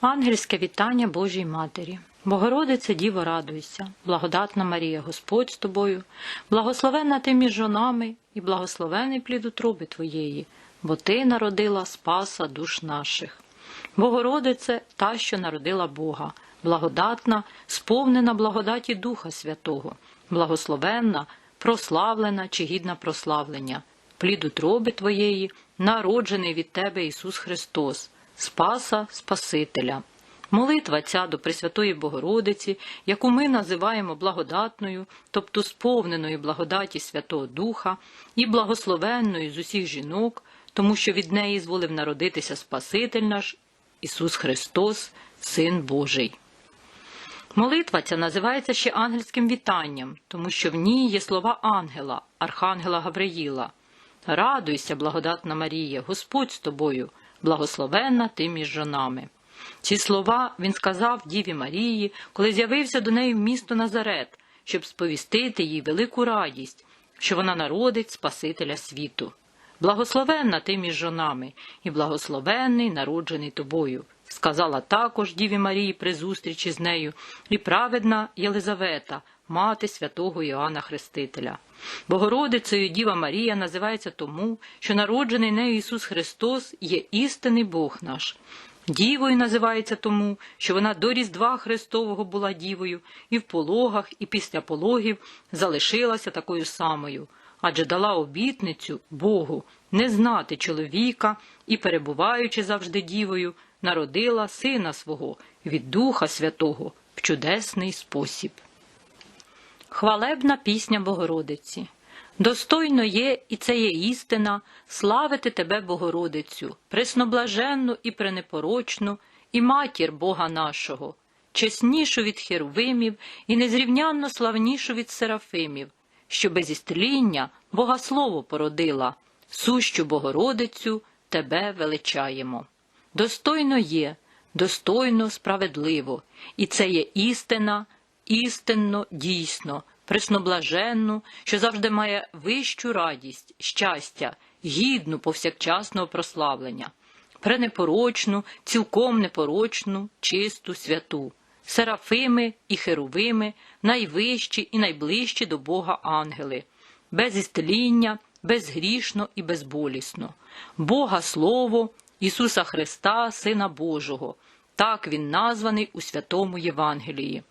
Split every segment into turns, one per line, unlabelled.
Ангельське вітання Божій Матері. Богородице Діво, радуйся, благодатна Марія, Господь з тобою, благословенна ти між жонами і благословений плід утроби твоєї, бо ти народила Спаса душ наших. Богородице, та, що народила Бога, благодатна, сповнена благодаті Духа Святого, благословенна, прославлена чи гідна прославлення, плід утроби твоєї, народжений від тебе Ісус Христос, Спаса Спасителя. Молитва ця до Пресвятої Богородиці, яку ми називаємо благодатною, тобто сповненою благодаті Святого Духа і благословенною з усіх жінок, тому що від неї зволив народитися Спаситель наш Ісус Христос, Син Божий. Молитва ця називається ще ангельським вітанням, тому що в ній є слова ангела, архангела Гавриїла. Радуйся, благодатна Марія, Господь з тобою, благословенна ти між жонами. Ці слова він сказав Діві Марії, коли з'явився до неї в місто Назарет, щоб сповістити їй велику радість, що вона народить Спасителя світу. Благословенна ти між жонами, і благословенний народжений тобою, сказала також Діві Марії при зустрічі з нею, і праведна Єлизавета, мати святого Іоанна Хрестителя. Богородицею Діва Марія називається тому, що народжений нею Ісус Христос є істинний Бог наш. Дівою називається тому, що вона до Різдва Христового була дівою, і в пологах, і після пологів залишилася такою самою, адже дала обітницю Богу не знати чоловіка і, перебуваючи завжди дівою, народила сина свого від Духа Святого в чудесний спосіб. Хвалебна пісня Богородиці. Достойно є, і це є істина, славити тебе, Богородицю, пресноблаженну і пренепорочну, і матір Бога нашого, чеснішу від херувимів і незрівнянно славнішу від серафимів, що без істління Богослово породила, сущу Богородицю тебе величаємо. Достойно є, достойно, справедливо, і це є істина, істинно, дійсно, пресноблаженну, що завжди має вищу радість, щастя, гідну повсякчасного прославлення, пренепорочну, цілком непорочну, чисту, святу, серафими і херувими, найвищі і найближчі до Бога ангели, без істління, безгрішно і безболісно, Бога Слово, Ісуса Христа, Сина Божого, так Він названий у Святому Євангелії,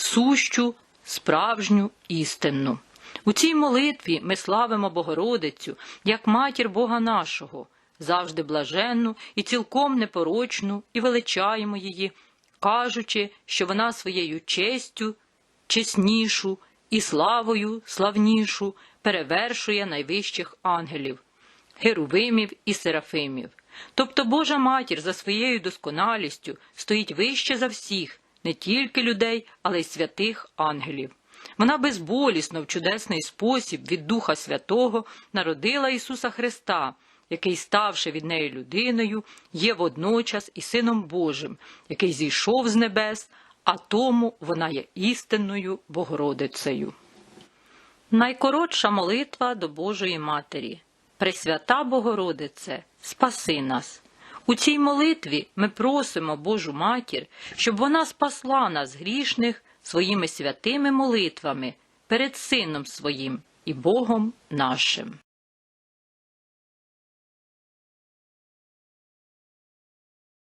сущу, справжню істинну. У цій молитві ми славимо Богородицю як матір Бога нашого, завжди блаженну і цілком непорочну, і величаємо її, кажучи, що вона своєю честю, чеснішу і славою славнішу перевершує найвищих ангелів, герувимів і серафимів. Тобто Божа матір за своєю досконалістю стоїть вище за всіх, не тільки людей, але й святих ангелів. Вона безболісно в чудесний спосіб від Духа Святого народила Ісуса Христа, який, ставши від неї людиною, є водночас і Сином Божим, який зійшов з небес, а тому вона є істинною Богородицею. Найкоротша молитва до Божої Матері. Пресвята Богородице, спаси нас. У цій молитві ми просимо Божу Матір, щоб вона спасла нас грішних своїми святими молитвами перед Сином Своїм і Богом нашим.